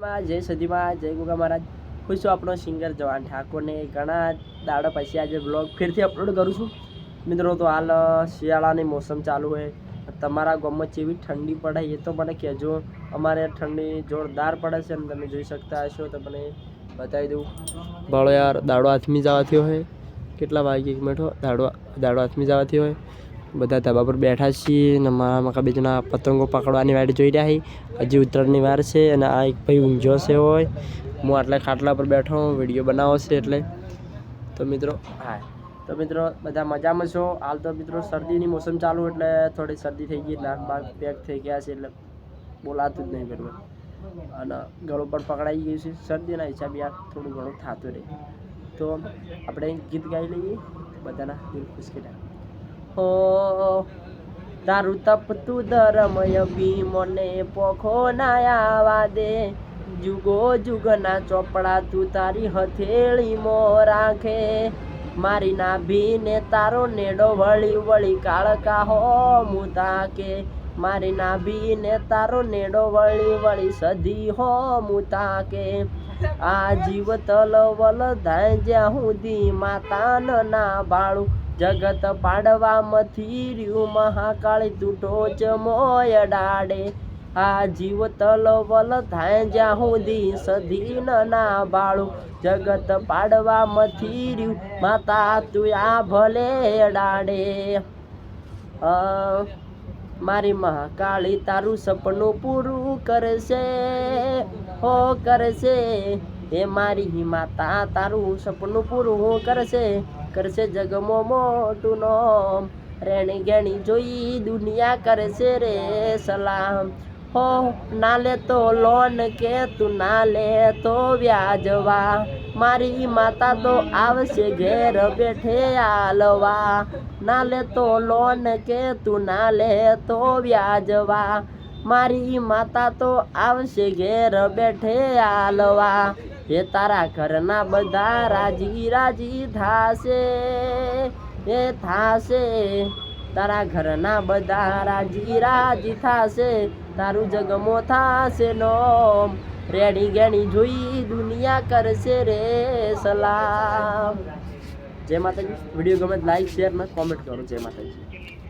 જય સદીમાં જય ગુગા મહારાજ. હું છું આપણો સિંગર જવાન ઠાકોરને ઘણા દાડા પછી આજે બ્લોગ ફરીથી અપલોડ કરું છું. મિત્રો, તો હાલ શિયાળાની મોસમ ચાલુ હોય તમારા ગામમાં જેવી ઠંડી પડે એ તો મને કહેજો. અમારે ઠંડી જોરદાર પડે છે અને તમે જોઈ શકતા હશો. તો મને બતાવી દઉં. બાળો યાર, દાડો હાથમી જવાથી હોય. કેટલા વાગે એક મિનિટ દાડો દાડો હાથમી જવાથી હોય. બધા ધાબા પર બેઠા છીએ અને મારા મકા બીજના પતંગો પકડવાની વાટ જોઈ રહ્યા છીએ. હજી ઉત્તરાયણની વાર છે અને આ એક ભાઈ ઊંઝો છે હોય. હું આટલા ખાટલા પર બેઠો વીડિયો બનાવો છે એટલે. તો મિત્રો, હા. તો મિત્રો, બધા મજામાં છો? હાલ તો મિત્રો શરદીની મોસમ ચાલુ એટલે થોડી શરદી થઈ ગઈ નાક બાક પેક થઈ ગયા છે એટલે બોલાતું જ નહીં બરાબર અને ગળો પણ પકડાઈ ગયું છે. શરદીના હિસાબે યાર થોડું ઘણું થતું રહે. તો આપણે ગીત ગાઈ લઈએ. બધાના દિલ ખુશ કર્યા હો. તારું તપતું ધર્મય ભીમને પોખો ના આવા દે. જુગો જુગના ચોપડા તું તારી હથેળી મો રાખે. મારી નાભીને તારો નેડો વળી વળી કાળકા હો મુતાકે. મારી નાભીને તારો નેડો વળી વળી સધી હો મુતાકે. આ જીવ તલવલ ધાંજ્યા જ્યાં સુધી માતા ના બાળું. જગત પાડવામાંથી રહ્યું મહાકાળી તું ટોચ મોય ડાડે. આ જીવ તલવલ થાય જ્યાં સુધી સધી ના બાળું જગત પાડવા રહ્યું માતા તું આ ભલે ડાડે. મારી મહાકાળી તારું સપનું પૂરું કરશે. હો કરશે. એ મારી માતા તારું સપનું પૂરું કરશે. કરશે જગમો મોટું નોમ. રેણી ગેણી જોઈ દુનિયા કરશે રે સલામ. હો ના લે તો લોન કે તું ના લે તો વ્યાજવા. મારી માતા તો આવશે ઘેર બેઠે આલવા. ના લે તો લોન કે તું ના લે તો વ્યાજવા. મારી માતા તો આવશે ઘેર બેઠે આલવા. એ તારા ઘરના બધા રાજી રાજી થાશે એ થાશે. તારા ઘરના બધા રાજી રાજી થાશે, તારું જગમો થાશે નોમ. રેડી ગેણી જોઈ દુનિયા કરશે રે સલામ. જય માતાજી. વીડિયો ગમે લાઈક શેર ને કોમેન્ટ કરો, જય માતાજી.